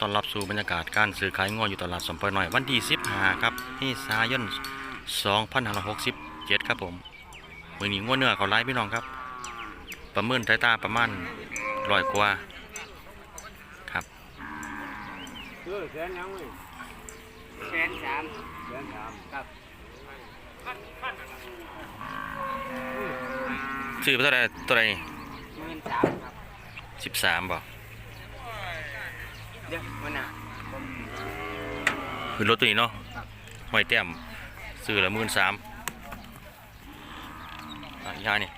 ต้อนรับสู่บรรยากาศการซื้อขายงัวอยู่ตลาดสมปอยหน่อยวันที่15ครับเมษายน2567 ครับผมมื้อนี้งัวเนื้อเขาไล่พี่น้องครับ ประเมินสายตาประมาณร้อยกว่าครับเออแสนยังเว้ยแสนสามแสนสามครับซื้อไปเท่าไรตัวไหนหมื่นสามครับสิบสามบ่ เดี๋ยวมันน่ะผมคือรถตัวนี้เนาะครับห้อยแต้มซื้อละหมื่นสามอะยานี่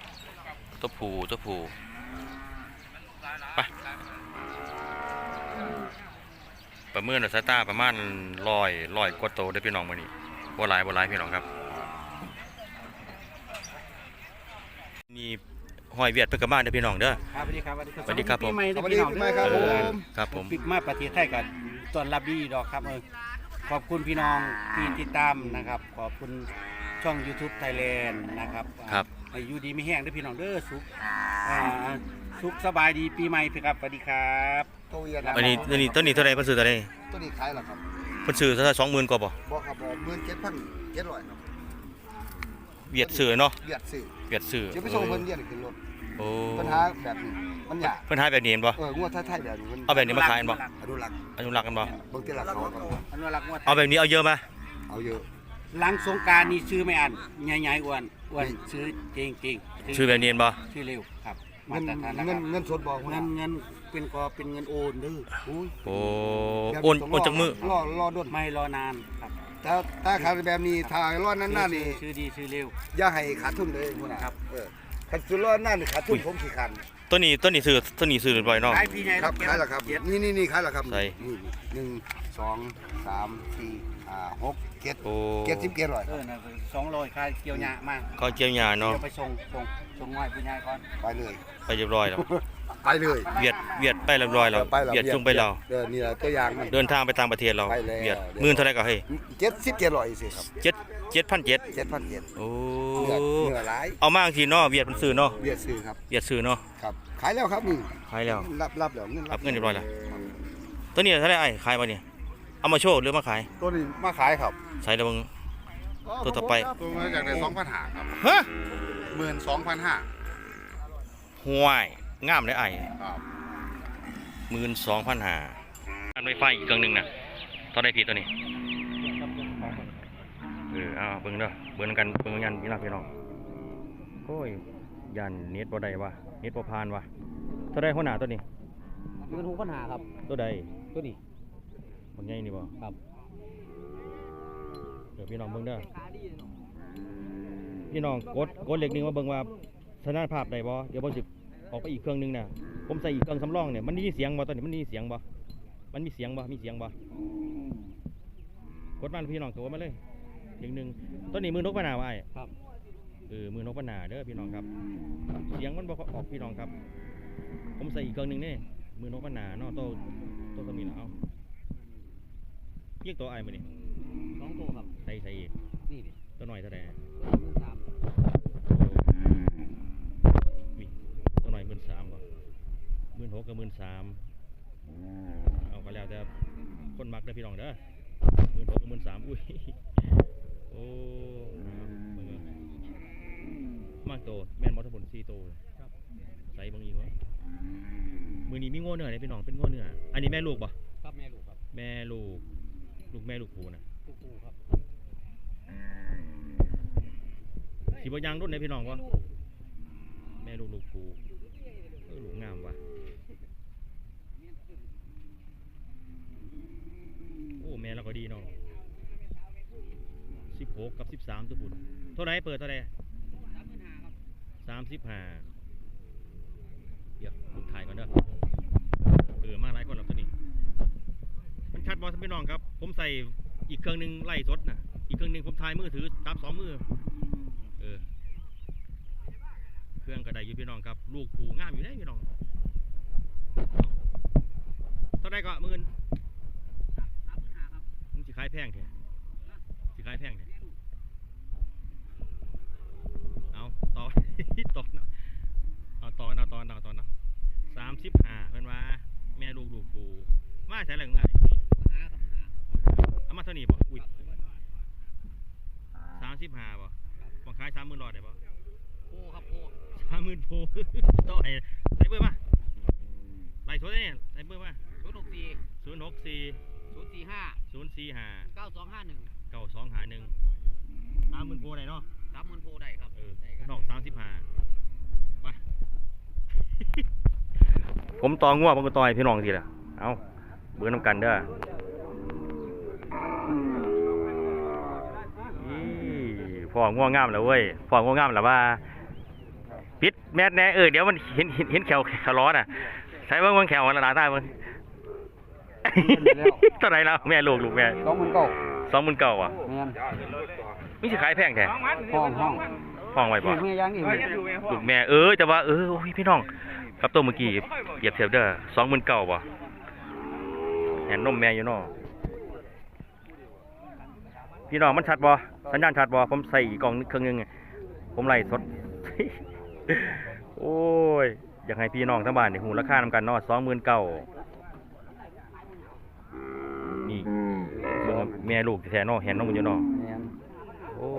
ตัวผูตัวผูไปประเมินสายตาประมาณร้อยร้อยกว่าโตได้อพี่น้องมื้อนี้บ่หลายบ่หลายพี่น้องครับนี่ ห้อยเวียดเพิ่นก็มาเด้อพี่น้องเด้อ ครับสวัสดีครับสวัสดีครับผม ปีใหม่สวัสดีปีใหม่ครับเอผอมครับผม ปิดมาประเทศไทยกันต้อนรับดีดอกครับเออขอบคุณพี่น้องที่ติดตามนะครับ ขอบคุณช่อง YouTube Thailand นะครับครับให้อยู่ดีไม่แห้งเด้วยพี่น้องเด้อสุขอ่าสุขสบายดีปีใหม่พี่ครับสวัสดีครับ ตัวเวียดอันนี้อันนี้ต้นนี้เท่าไหร่เพิ่นซื้อเท่าไหร่ตัวนี้ขายเหรอครับเพิ่นซื้อเท่าไหร่20,000กว่าบ่บอกครับบอกหมื่นเจ็ดพันเจ็ดร้อยครับ เวียดซื้อเนาะเวียดสื่อเวียดซื้อเดี๋ยวไปส่งเพิ่นเรียนขึ้นรถโอ้ปัญหาแบบนี้มันยากเพิ่นหาแบบนี้เห็นบ่เอองวดไทยๆแบบนี้มันเอาแบบนี้มาขายบ่อนุรักษ์อนุรักษ์กันบ่เบางทีหลักเขาครับอนุรักษ์งวดเอาแบบนี้เอาเยอะมาเอาเยอะหลังสงกรารนี่ซื้อไม่อันใหญ่ๆอ้วนอ้วนซื้อเก่งเก่งชื่อแบบนี้เห็นบ่ซื้อเร็วครับมาเงินตรฐานนะคเงิรันบเงินสดบอกเงินเงินเป็นกอเป็นเงินโอนเด้ออุ้ยโอ้โอนโอนจากมือรอรอดดไม่รอนานครับ ถ้าถ้าขายแบบนี้ถ้ารอดนั่นๆนี่ซื้อดีซื้อเร็ว อย่าให้ขาดทุนเลยพุ่นน่ะครับ เออคันซื้อรอดนั่นนี่ขาดทุนผมขี้คันตัวนี้ตัวนี้ซื้อตัวนี้ซื้อบ่อยเนาะ ขายพี่ใหญ่ครับขายแล้วครับเจ็ดนี่นี่นี่ขายแล้วครับใส่นี่หนึ่งสองสามสี่ห้าหกเจ็ดโอ้เจ็ดสิบเจ็ดร้อยเออนะสองร้อยขายเกี่ยวหยามากเขาเจียวหญ้าเนาะเดี๋ยวไปส่งส่งส่งง่อยพี่ใหญ่ก่อนไปเลยไปเรียบร้อยแล้ว ไปเลยเวียดเวียดไปเรียบร้อยแล้วไปแล้วเวียดจุงไปแล้วเออนี่แหละตัวอย่างมันเดินทางไปต่างประเทศเราไปแล้วเวียดหมื่นเท่าไหร่ก็เฮ้ยเจ็ดสิบเจ็ดร้อยสิครับเจ็ดเจ็ดพันเจ็ดเจ็ดพันเจ็ดโอ้เหนือเหนือหลายเอามาทีเนาะเวียดมันซื้อเนาะเบียดซื้อครับเวียดซื้อเนาะครับขายแล้วครับนี่ขายแล้วรับรับแล้วเงินรับเงินเรียบร้อยแล้วตัวนี้เท่าไหร่ไอ้ขายบ่เนี่ยเอามาโชว์หรือมาขายตัวนี้มาขายครับใส่แล้วมึงตัวต่อไปตัวมาจากในสองพันห้าครับฮะหมื่นสองพันห้าห่วย งามเลยไอ้ครับหมื่นสองพันหาการไฟฟ้าอีกเครื่องหนึงน่ะตอนได้ผิดตัวนี้ เออเอาเบิ่งเด้อเบิ่งกันเบิ่งยันพี่น้องพี่น้องโอ้ยยันเน็ตบ่ได้วะเน็ตบ่ผ่านวะเท่าใดหัวหน้าตัวนี้เงินหกพันหาครับ ตัวใดตัวนี้บางใหญ่นี่บ่ครับเดี๋ยวพี่น้องเบิ่งเด้อพี่น้องกดกดเลขหนึงมาเบิ่งว่าสถานภาพได้บ่เดี๋ยวบ่สิ ออกไปอีกเครื่องหนึงน่ะ ผมใส่อีกเครื่องสำรองเนี่ยมันมีเสียงบ่ตอนนี้มันมีเสียงบ่มันมีเสียงบ่มีเสียงบ่กดมันพี่น้องตัวมาเลยเลขหนึงตัวนี้มือนกปะหนาวะไอ้ครับเออมือนกปะหนาเด้อพี่น้องครับ เสียงมันบ่ค่อยออกพี่น้องครับ ผมใส่อีกเครื่องหนึงนี่มือนกปะหนาเนาะโตโตสมีนะเอาเรียกตัวไอ้มานี่สองตัวครับใส่ใส่อีกนี่ดิตัวหน่อยเท่าไหร่ หมื่นสาม วิตัวหน่อยหมื่นสามบ่ หมื่นหกกับหมื่นสามเอาไปแล้วแต่คนมักเด้อพี่น้องเด้อหมื่นหกกับหมื่นสามอุ้ยโอ้เบิ่งเอามากโตแม่นมอเตอร์ผลสี่โตเลยใส่เบางอีกวะมือนี้มีโง่เนื้อเลยพี่น้องเป็นโง่เนื้ออันนี้แม่ลูกบ่ครับแม่ลูกครับ แม่ลูก ลูกแม่ลูกผูนะลูกปูครับสีบยางรุ่นไหนพี่น้องวะแม่ลูกลูกผูเออลูกงามว่ะโอ้ แม่เราก็ดีเนาะสิบหกกับสิบสามตัวพุ่นเท่าไหรเปิดเท่าไหรสามสิบห้าเดี๋ยวลูกถ่ายก่อนเด้อเออมาหลายคนแล้วตัวนี้ มันชัดบอสพี่น้องครับ ผมใส่อีกเครื่องหนึงไล่สดนะอีกเครื่องหนึงผมถ่ายมือถือจับสองมือเออเครื่องกระไดอยู่พี่น้องครับ ลูกผูงามอยู่ได้พี่น้องเท่าไรก็หมื่นมึงสิ ขายแพงแท้สิขายแพงแท้เอาต่อต่อเนาะเอาต่อเอาต่อเอาต่อเอาสามสิบห้าเป็นว่า แม่ลูกลูกผูมาใส่แหล่งง่ายหาครับหาเอามาเท่านี้บ่อุ้ยสามสิบห้าบ่บังขายสามหมื่นรอดได้บ่โอ้ครับโอ้สามหมื่นโพต่อไอ้ใส่เบอร์มาไล่โทรได้เนี่ยใส่เบอร์มาศูนย์หกสี่ศูนย์หกสี่ ศูนย์สี่ห้าศูนย์สี่ห้าเก้าสองห้าหนึ่งเก้าสองหาหนึ่งสามหมื่นโพได้เนาะสามหมื่นโพได้ครับเออได้ครับน้องสามสิบห้าไป ผมต่องัวผมก็ต่อยพี่น้องทีละเอาเบื่อน้ำกันเด้ออีพ่อง่วงงามแล้วเว้ยพ่อง่วงงามแล้วว่าปิดแมสแน่เออเดี๋ยวมันเห็นเห็นเห็นแขวแขวร้อนอะใส่เบิ้งเบิ้งแขวมันละลายได้เบิ้ง เท่าไหรแล้วแม่ลูกลูกแม่สองหมื่นเก้าสองหมื่นเก้าอะแม่นไม่ใช่ขายแพงแท้ห้องห้องห้องไว้ลูป่ะกแม่ยังนี่ลูกแม่เออแต่ว่าเออโอ้ยพี่น้อง ครับตัวเมื่อกี้เปรียบเทียบเด้อสองหมื่นเก้าป่ะเห็นนมแม่อยู่เนาะพี่น้องมันชัดบ่สัญญาณชัดบ่ผมใส่อีกกล่องนึงเครื่องนึงไงผมไล่สด โอ้ย อยากให้พี่น้องทั้งบ้านนี่หูราคานำกันเนาะสองหมื่นเก้านี่เบิ่งว่าแม่ลูกแท้ๆเนาะเห็นน้องมันอยู่เนาะแม่นโอ้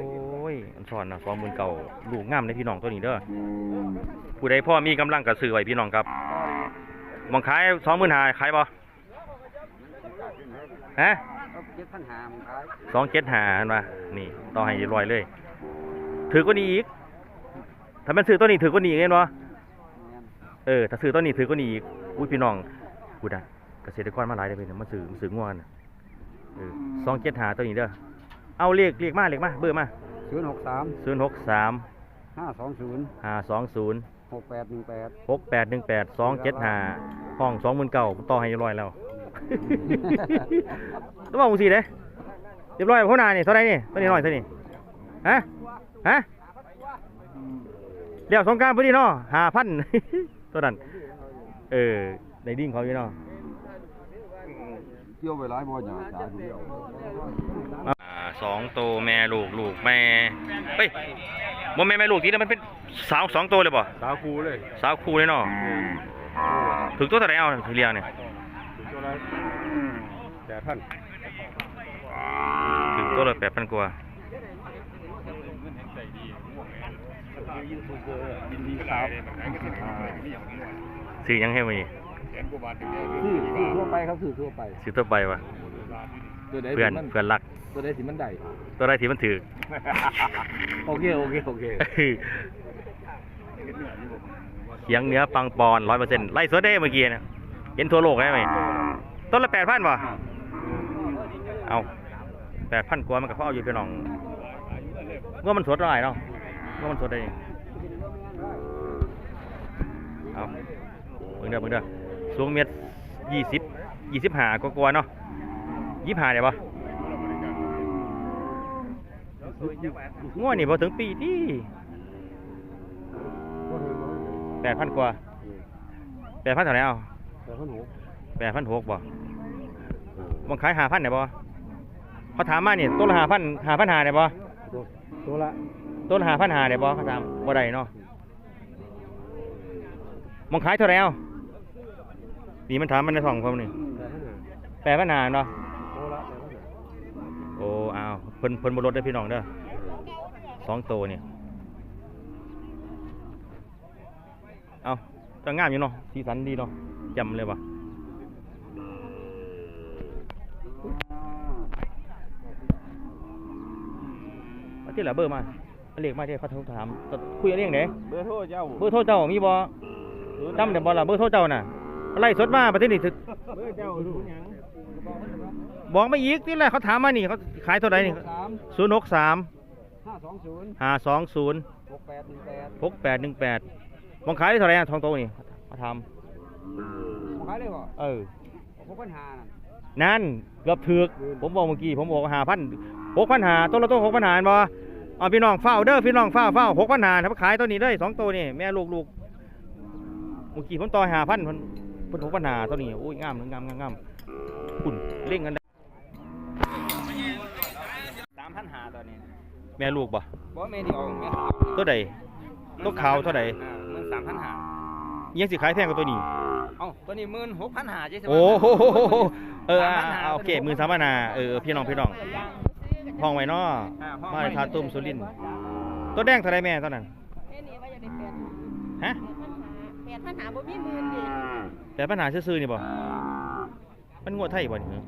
ยอันสอนนะสองหมื่นเก่าลูกงามเลยพี่น้องตัวนี้เด้อผู้ใดพ่อมีกำลังกระซื้อไว้พี่น้องครับมองขายสองหมื่นหาขายบ่ฮะเจ็ดพันหามันขายสองเจ็ดหาอันว่านี่ต่อให้ร้อยเลย ถือกว่านี้อีก ถ้ามันซื้อตัวนี้ถือกว่านี้อีกเห็นบ่แม่นเออถ้าซื้อตัวนี้ถือกว่านี้อีกอุ้ยพี่น้องพูดนะเกษตรกรมาหลายเลยพี่น้องมาซื้อมาซื้อง่วนน่ะเออ สองเจ็ดหาตัวนี้เด้อ เอาเลขเลขมาเลขมาเบอร์มาศูนย์หกสามศูนย์หกสามห้าสองศูนย์ห้าสองศูนย์หกแปดหนึ่งแปดหกแปดหนึ่งแปดสองเจ็ดห้าห้องสองหมื่นเก่าต่อให้เรียบร้อยแล้วต้องบอกกูสิเด้เรียบร้อยพ่อนานี่เท่าไหรนี่ตัวนี้น้อยเท่านี้ฮะฮะเดี๋ยวสงกรารพอดีเนาะห้าพันตัวนั้นเออในดิ้งเขาอยู่เนาะ เที่ยวไปหลายบ่อย่างสาธุอ่าสองโตวแม่ลูกลูกแม่เฮ้ยโมแม่แม่ลูกทีนั้นมันเป็นสาวสองตัวเลยป่ะสาวครูเลยสาวคู่เลยเนาะถึงตัวเท่าไหรเอาทีเรียงเนี่ยถึงตัวละแปดพันถึงตัวละแปดพันกว่ายินดีครับซื้อยังให้มานี่ แสนกว่าบาทถึงได้คือคือทั่วไปครับคือทั่วไปซื้อตัวไปวะตัวใดเพื่อนที่มันเพื่อนรัก ตัวใดที่มันได้ตัวใดที่มันถือ โอเคโอเคโอเคเขียงเนื้อปังปอนร้อยเปอร์เซ็นต์ไล่สดได้เมื่อกี้นะเห็นทั่วโลกได้ไหมต้นละแปดพันวะเอาแปดพันกว่ามันก็พอเอาอยู่พี่น้องว่ามันสดเท่าไหร่เนาะว่ามันสดได้ยังเอาเบิ่งเด้อเบิ่งเด้อ สูงเมตรยี่สิบยี่สิบห้ากว่าๆเนาะยี่สิบห้าได้ปะง่วนี่พอถึงปีที่แปดพันกว่าแปดพันเท่าไหร่เอาแต่คนหูแปดพันหกบ่บังขายหาพันได้บ่เขาถามมานี่ต้นละหาพันหาพันหาได้บ่ตัวละต้นหาพันหาได้บ่เขาถามบ่ได้เนาะบังขายเท่าไหร่เอา นี่มันถามมันในสองผมนี่แปดพันหาเนาะตัวละโอ้อ้าวเพิ่นเพิ่นบ่ลดได้อพี่น้องเด้อสองตัวนี่เอาก็งามอยู่เนาะสีสันดีเนาะจำเลยว่ะเอาที่ละเบอร์มาเอาเลขมาที่เขาโทรถามก็คุยกันเรื่องไหนเบอร์โทรเจ้า เบอร์โทรเจ้ามีบ่จำได้บ่ล่ะเบอร์โทรเจ้าน่ะ ไล่สดมาประเทศนี้ถึกเบอร์เจ้ารู้หยังบอกมาอีกที่แรกเขาถามมานี่เขาขายเท่าไหร่นี่สามศูนย์หกสามห้าสองศูนย์ห้าสองศูนย์หกแปดหนึ่งแปดหกแปดหนึ่งแปดมองขายได้เท่าไหร่อะทองโตนี่เขาถามขายเลยบ่เออหกพันหานั่นนั่นเกือบถึกผมบอกเมื่อกี้ผมบอกหาพันหกพันหาต้นละต้นหกพันหาบ่เอาพี่น้องเฝ้าเด้อพี่น้องเฝ้าเฝ้าหกพันหาถ้าขายตัวนี้เลยสองตัวนี่แม่ลูกลูกเมื่อกี้ผมต่อหาพัน เพิ่นเพิ่นหกพันหาตัวนี้โอ้ยงามงามงามงามคุณเล่งกันได้สามพันหาตัวนี้แม่ลูกบ่บ่แม่ที่ออกแม่สาวตัวใดตัวขาวเท่าใดอ่าหมื่นสามพันหายังสิขายแพงกว่าตัวนี้เอ้าตัวนี้หมื่นหกพันหาใช่ไหมโอ้โหเอออ่าอ่าโอเคหมื่นสามพันห้าเออเออพี่น้องพี่น้องห้องไว้เนาะมาในทาตุ้มสุรินทร์ตัวแดงเท่าไรแม่ตอนนั้นแค่นี้ว่าจะได้แปดฮะแปดพันหาบ่มีหมื่นดิแต่ปัญหาซื่อๆนี่บ่มันงวดไทยบ่นี่เหรอ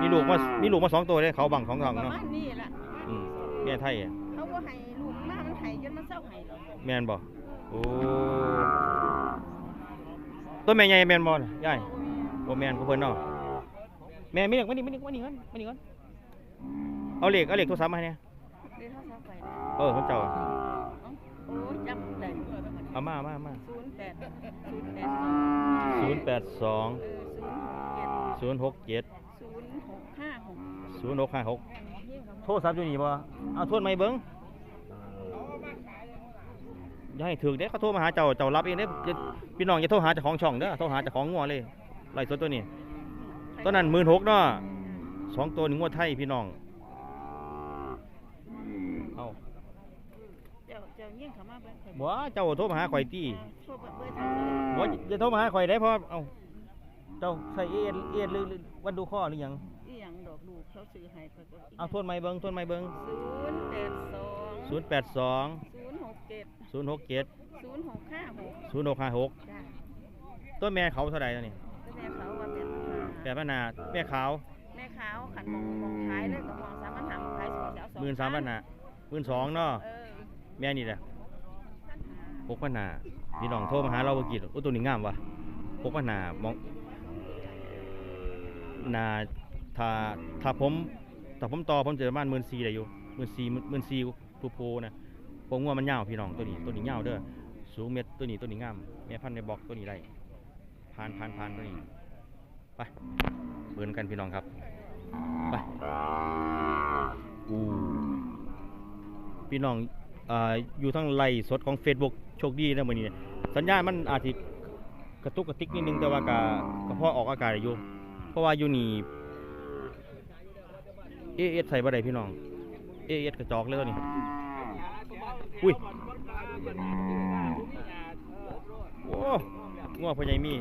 มีลูกมามีลูกมาสองตัวเลยเขาบังของทองประเนาะมาณนี้ล่ะอืมแม่ไทยอะเขาบ่ให้ลูกมามันให้จนมันเศร้าให้หรอกแม่นบ่โอ้ตัวแม่ใหญ่แม่นบ่น่ะยายบ่แม่นผู้เพิ่นเนาะแม่มีเด็กมานี่มานี่มานี่ก่อนมานี่ก่อนเอาเหล็กเอาเหล็กโทรศัพท์มาให้เนี่ยเดี๋ยวเขาซับไปเออเขาเจ้าโอ้ยจำได้ เอามามามาศูนย์แปดศูนย์แปดศูนย์แปดสองเออศูนย์หกเจ็ดศูนย์หกเจ็ดศูนย์หกห้าหกศูนย์หกห้าหกยิ่งเขาโทรศัพท์อยู่นี่บ่เอาโทรไม่เบิ้งอย่าให้ถึกเด้เขาโทรมาหาเจ้าเจ้ารับเองเด้อย่าพี่น้องอย่าโทรหาเจ้าของช่องเด้อโทรหาเจ้าของงัวเลยไล่สดตัวนี้ตัวนั้นหมื่นหกเนาะสองตัวหนึ่งงัวไทยพี่น้อง เอา เจ้าเจ้ายิ่งเขามาเบิ่งข่อยบ่เจ้าโทรมาหาข่อยตี้โทรเบอร์เบอร์โทรศัพท์บ่อย่าโทรมาหาข่อยได้เพราะเอ้าเจ้าใส่เอ็นเอ็นหรือหรือวันดูข้อหรือหยังอีหยังดอกลูกเขาซื้อให้ข่อยก็เอาโทรไม่เบิ้งโทรไม่เบิ้งศูนย์แปดสองศูนย์แปดสองศูนย์หกเจ็ดศูนย์หกเจ็ดศูนย์หกห้าหกศูนย์หกห้าหกจ้าต้นแม่เขาเท่าไหร่ตัวนี้ก็แม่เขาว่าเป็นแปดพันนาแม่ขาวแม่ขาวขันมองมองขายเลยก็มองสามพันหามขายสองจะเอาสองหมื่นสามพันนาหมื่นสองเนาะเออ แม่นี่แหละหกพันนาพี่น้องโทรมาหาเราเมื่อกี้โอ้ตัวนี้งามวะหกพันนามองนาถ้าถ้าผมถ้าผมต่อผมจะประมาณหมื่นสี่ได้อยู่หมื่นสี่หมื่นสี่ผู้โพนะผมว่ามันยาวพี่น้องตัวนี้ตัวนี้ยาวเด้อสูงเม็ดตัวนี้ตัวนี้งามแม่พันธุ์ในบอกตัวนี้ได้ผ่านผ่านผ่านตัวนี้ไปเบิร์นกันพี่น้องครับไปอู้พี่น้อง อยู่ทั้งไลฟ์สดของ Facebook โชคดีนะมื้อนี้สัญญาณมันอาจสิกระตุกกระติกนิดนึงแต่ว่าก็ก็พอออกอากาศอยู่ เพราะว่าอยู่นี่เอเอสใส่บ่ได้พี่น้องเอเอสกระจอกเลยตัวนี้อุ้ยโอ้งัวพ่อใหญ่มี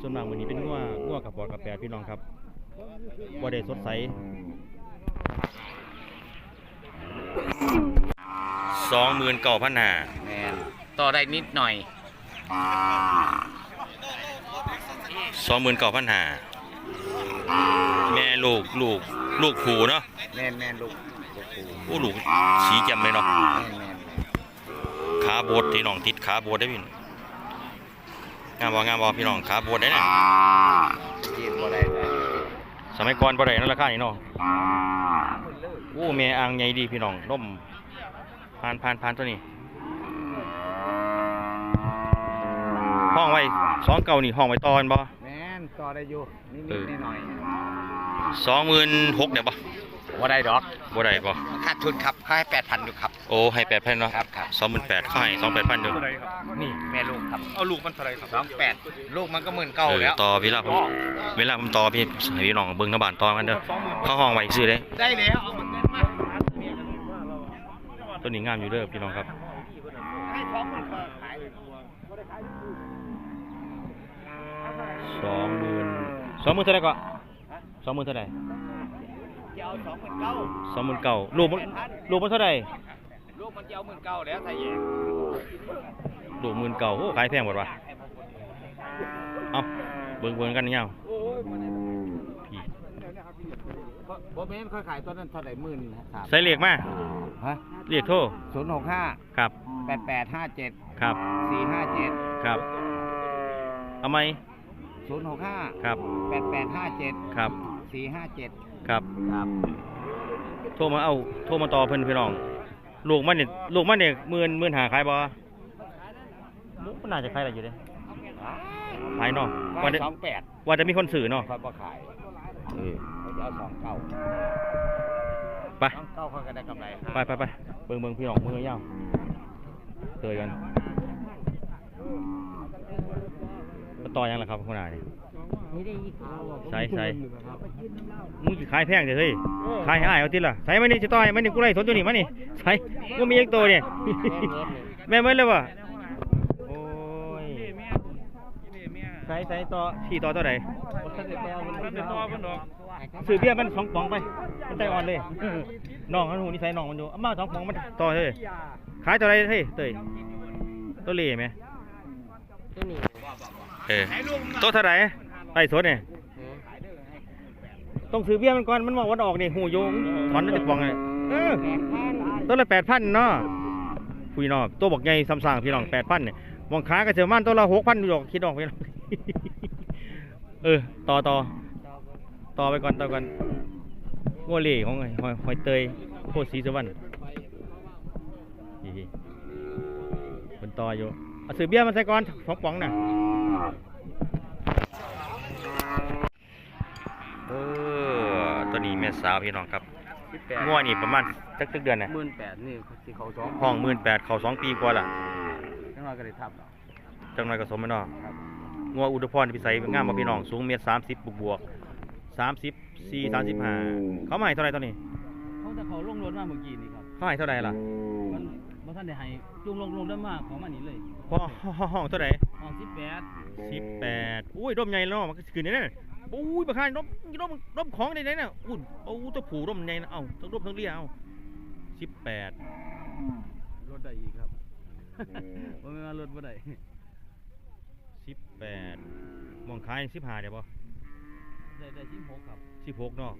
ส่วนมากวันนี้เป็นงัวงัวกับปอดกับแปดพี่น้องครับ บ่ได้สดใส สองหมื่นเก้าพันห้าแมนต่อได้นิดหน่อยสองหมื่นเก้าพันห้าแม่ลูกลูกลูกผูเนาะแมนแมนลูกลูกปูโอ้ลูกสีแจ่มเลยเนาะแมนแมนขาโบดที่น้องติดขาโบดได้พี่น้องงามบ่งามบ่พี่น้องขาโบดได้เนี่ยยืนบ่ได้เลย สมัยก่อนบ่ได้นั่นราคานี่เนาะโอ้แม่อ่างใหญ่ดีพี่น้องนมผ่านผ่านผ่านตัวนี้ห้องไว้สองเก่านี่ห้องไว้ตอนบ่แมนต่อได้อยู่นิดเออนิดหน่อยสองหมื่นหกเนี่ยบ่ บ่ได้ดอกบ่ได้บ่ขาดทุนครับค่าให้แปดพันอยู่ครับ โอ้ให้แปดพันเนาะครับครับ สองหมื่นแปดค่ายสองแปดพันเดียวนี่แม่ลูกครับเอาลูกมันเท่าไหรครับสองแปดลูกมันก็หมื่นเก้าเออแล้ว ต่อเวลาผมเวลาผมต่อพี่ให้พี่น้องเบิ่งน้ำบานต่อกันเด้อเข้าห้องไว้ซื้อเลยได้แล้วเอามันเงินมาตัวนี้งามอยู่เด้อพี่น้องครับ ให้ท้องมันขายสองหมื่นสองหมื่นเท่าไหร่ก็สองหมื่นเท่าไหร่จะ เอาสองหมื่นเก้าสองหมื่นเก้าลูกมันลูกมันเท่าไหร่ลูกมันจะเอาหมื่นเก้าแล้วไทยเองลูกหมื่นเก้าโอ้ขายแพงหมดวะเอาเบิ่งเบิ่งกันเงาพี่บ่แม่นค่อยขายตอนนั้นเท่าไหร่หมื่นสามใส่เลขมาฮะเลขโทรศูนย์หกห้าครับแปดแปดห้าเจ็ดครับสี่ห้าเจ็ดครับเอาไหมศูนย์หกห้าครับแปดแปดห้าเจ็ดครับ สี่ห้าเจ็ดครับ ครับโทรมาเอาโทรมาต่อเพิ่นพี่น้อง ลูกมันเนี่ยลูกมันเนี่ยหมื่นหมื่นหาขายบ่มุกมันน่าจะขายได้อยู่เด้ขายเนาะว่าจะสองแปดว่าจะมีคนซื้อเนาะเขาบ่ขายเออเขาจะเอาสองเก้าไปสองเก้าเขาก็ได้กำไรไปไปไปเบิ่งเบิ่งพี่น้องมือยาวเตยกันมาต่อยังล่ะครับคุณอา นี่ใส่ใส่มึงสิขายแพงเด้อเฮ้ยขายให้อ้ายเอาติล่ะใส่มานี่สิต่อยมานี่กูไล่สนตัวนี้มานี่ใส่กูมีอีกตัวเนี่ยแม่นเบิดเลยบ่ใส่ใส่ต่อขี่ต่อเท่าไหร่ท่านเด็กต่อมันท่านเด็กต่อมันดอกซื้อเบียร์มันสองป๋องไปมันใจอ่อนเลยน้องเขาหูนิสัยน้องมันอยู่เอามาสองป๋องมันต่อเฮ้ยขายเท่าไหรเฮ้ยเตยตัวเล่ไหมเออตัวเท่าไหร่ ไอ้สดเนี่ยต้องซื้อเบียร์มันก่อนมันบอกวันออกนี่หูโยงถอนนั่นจะป๋องเลยเออตัวละแปดพันเนาะคุยเนาะตัวบอกไงซ้ำสร้างพี่น้องแปดพันเนี่ยมองขาก็เสียมันตัวละหกพันอยู่ดอกคิดออกพี่น้องเออต่อต่อต่อไปก่อนต่อก่อนงัวเหล่ของไอ้หอยหอยเตยโคตรสีสวรรค์นี่เป็นต่ออยู่เอาซื้อเบียร์มาใส่ก่อนสองป๋องน่ะเออตัวนี้แม่ สาวพี่น้องครับงัวนี่ประมาณจักจักเดือนน่ะหมื่นแปดนี่ที่เขาสองห้องหมื่นแปดเขาสองปีกว่าละจังหวะก็ได้ทับแล้วจังหน่อยก็สมไปเนาะครับงัวอุดรพรพิสัยงามบ่พี่น้องสูงเมตรสามสิบบวกบวกสามสิบสี่สามสิบห้าเขาให้เท่าไหรตอนนี้เขาจะเขาลงรถมาเมื่อกี้นี่ครับเขาให้เท่าไหรล่ะมันบ่ท่านได้ให้จุงลงลงได้มากของมันนี่เลยพอห้องเท่าไหรห้องสิบแปดสิบแปดอุ้ยร่มใหญ่แล้วเนาะมันก็คืนนี้นั่นอุ้ย ประคายร่มร่มร่มของในไหนน่ะอุ้ยโอ้ตัวผูร่มใหญ่นะเอ้าทั้งร่มทั้งเรียเอ้าสิบแปดรถได้อีกครับบ่แม่นว่ารถบ่ได้สิบแปดมองขายสิบห้าเดี๋ยวปะได้ได้สิบหกครับสิบหกเนาะ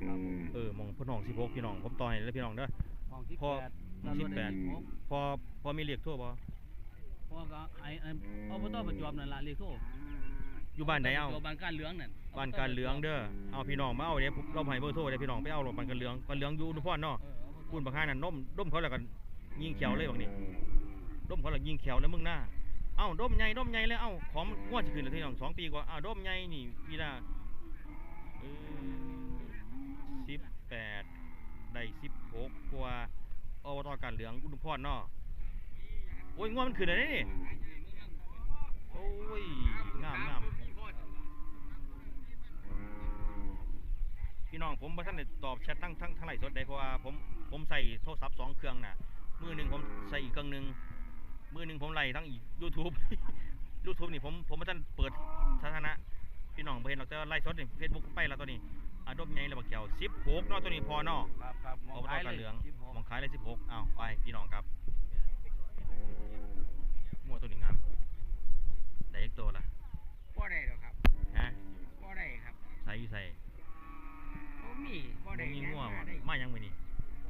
เออมองพี่น้องสิบหกพี่น้องผมต่อให้เลยพี่น้องเด้อห้องสิบพอแปดแล้วรถได้18สิบหกพอพอมีเรียกทั่วปะเพราะว่าก็ไอ้ไอ้อบตประจวบนั่นล่ะเรียกโทร อยู่บ้านไหนเอาบ้านการเหลืองนั่นบ้านการเหลืองเด้อเอาพี่น้องมาเอาเดี๋ยวเราให้เบอร์โทรเดี๋ยวพี่น้องไปเอารถบ้านการเหลืองการเหลืองอยู่อุทุพรเนาะเอออบตคุณบักฮานั่นน้มด้มเขาแล้วกันยิงเขียวเลยบางนี่ด้มเขาแล้วยิงเขียวแล้วมึงหน้าเอ้าด้มใหญ่ด้มใหญ่เลยเอ้าของมันงวดจะขึ้นแล้วที่น้องสองปีกว่าอ้าวด้มใหญ่นี่วีนาเออสิบแปดได้สิบหกกว่าอบตการเหลืองอุทุพรเนาะโอ้ยงวดมันขึ้นอะไรนี่โอ้ยงามงาม พี่น้องผมบ่ท่านได้ตอบแชททั้งทั้งทั้งไลฟ์สดได้เพราะว่าผมผมใส่โทรศัพท์สองเครื่องน่ะมือหนึ่งผมใส่อีกเครื่องหนึ่งมือหนึ่งผมไล่ทั้งอีก YouTube YouTube นี่ผมผมบ่ท่านเปิดสาธารณะพี่น้องบ่เห็นหรอกแต่ว่าไลฟ์สดนี่ Facebook ไปแล้วตัวนี้อาดบใหญ่แล้วบักเกี่ยว16เนาะตัวนี้พอเนาะครับครับมเอาองไปท้ายต่อเลการยเหลืองสิบหกมองขายเลย16อ้าวไปพี่น้องครับมัวตัวนี้งามได้อีกตัวละ บ่ได้หรอกครับ ฮะ บ่ได้ครับ ใส่อยู่ใส่ บ่มีบ่ บ่ ได้ มี หยัง งัว มา บ่ ได้ มายังมื้อนี้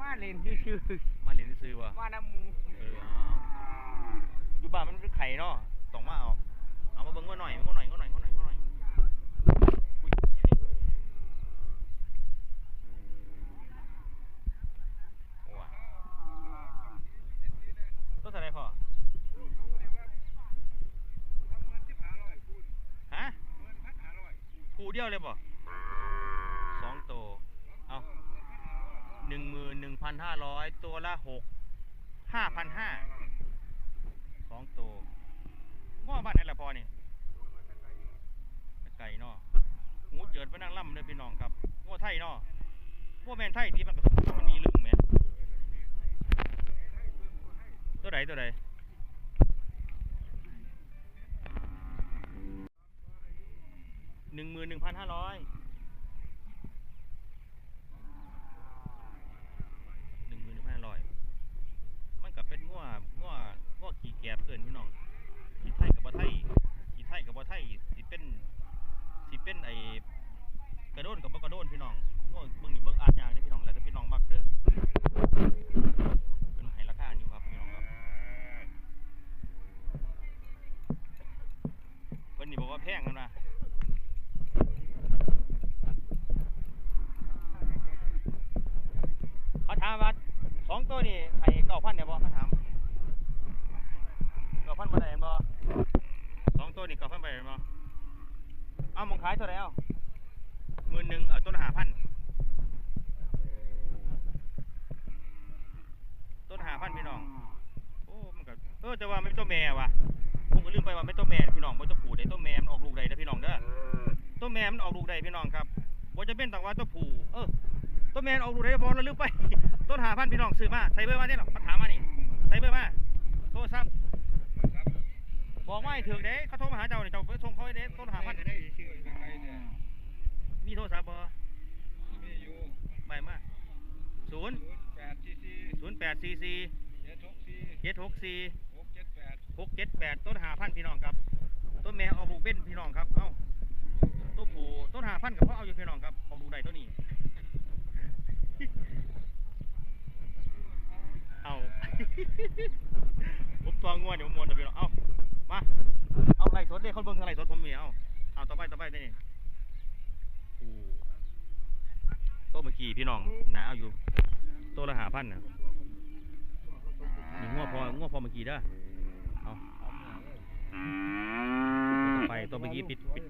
มา เล่นซื่อมาเล่นซื้อๆบ่ๆมาน้ำหมูเออเอาอยู่บ้านมันคือไข่เนาะต้องมาเอาเอามาเบิ่งว่าหน่อยว่าหน่อยว่าหน่อยว่าหน่อยว่าหน่อยอุ๊ยว้าตัวเท่าไหรพ่อฮะคู่เดียวเลยป่ะสองตัวเอาหนึ่งหมื่นหนึ่งพันห้าร้อยตัวละ หกห้าพันห้าสองตัวง้อบ้านไหนละพอนี่ไก่เนาะหูเจิดไปนั่งล่ำเลยพี่น้องครับง้อไทยเนาะง้อแมนไทยที่มันกระทบมันมีลึงแหมตัวใดตัวใดหนึ่งหมื่นหนึ่งพันห้าร้อยหนึ่งหมื่นหนึ่งพันห้าร้อย มันก็เป็นงัวงัวงัวขี่แกบเกินพี่น้องขี่ไทยกับบ่ไทยขี่ไทยกับบ่ไทยสิเป็นสิเป็นไอ้กระโดนกับบ่กระโดนพี่ น้องงัวเบิ่งนี่เบิ่งอ่านยากเด้อพี่น้องแล้วแต่พี่น้องมักเด้อเป็นให้ราคาอยู่ครับพี่น้องครับเพิ่นนี่บอกว่าแพงกันนะเขาถามว่า สองตัวนี่ให้เก้าพันเนี่ยบ่มาถามเก้าพันบ่ได้เห็นบ่สองตัวนี่เก้าพันบ่ได้เห็นบ่เอามองขายเท่าไหร่เอาหมื่นหนึ่งเอาตัวละห้าพันต้นห้าพันพี่น้อง โอ้มันก็เออแต่ว่าไม่ตัวแม่ว่ะผมก็ลืมไปว่าไม่ตัวแม่พี่น้องบ่ตัวผู้ได้ตัวแม่มันออกลูกได้เด้อพี่น้องเด้อตัวแม่มันออกลูกได้พี่น้องครับบ่จะเป็นแต่ว่าตัวผู้เออตัวแม่มันออกลูกได้บ่เราลืมไปต้นหาพันพี่น้องซื้อมาใส่เบอร์มาเนี่ยหรอมาถามมานี่ใส่เบอร์มาโทรศัพท์บอบอกว่าให้ถึงเด้เขาโทรมาหาเจ้าเนี่ยเจ้าไปส่งเขาให้เด้ต้นหาพันได้ชื่อใครเนี่ยมีโทรศัพท์บ่มีอยู่ไปมาศูนย์แปดซีซีศูนย์แปดสี่สี่เจ็ดหกสี่เจ็ดหกสี่หกเจ็ดแปดหกเจ็ดแปดต้นหาพันพี่น้องครับ ต้นแม่เอาบุกเบ้นพี่น้องครับเอ้า ต้นผูต้นหาพันกับพ่อเอาอยู่พี่น้องครับของดูใดตัวนี้ เอาผมตัวงัวเดี๋ยวมวนเดี๋ยวพี่น้องเอามาเอาไล่สดเด้คนเบิ่งอะไล่สดผมมีเอาเอาต่อไปต่อไปนี่อู้ตัวเมื่อกี้พี่น้องหนาเอาอยู่ตัวละหาพันนะนี่งัวพองัวพอเมื่อกี้เด้เอาต่อไปตัวเมื่อกี้ปิดปิด